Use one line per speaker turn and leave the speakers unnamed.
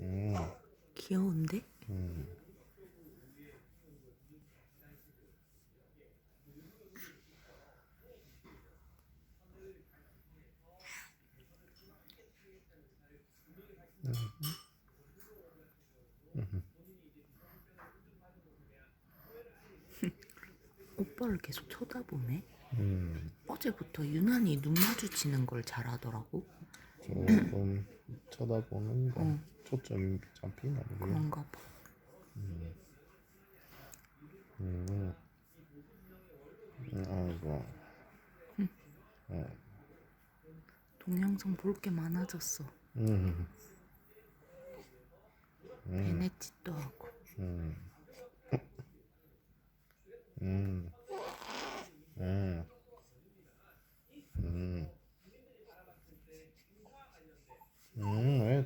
음,
귀여운데?
음.
오빠를 계속 쳐다보네.
음,
어제부터 유난히 눈 마주치는 걸 잘하더라고.
조금 쳐다보는 거
응.
초점이 잡히나 보네.
그런가 봐.
음. 음. 아이고. 응. 어. 네.
동영상 볼 게 많아졌어.
음. 음.
베네짓도 하고. 음. 음. 음. 음. 음.
음. 음.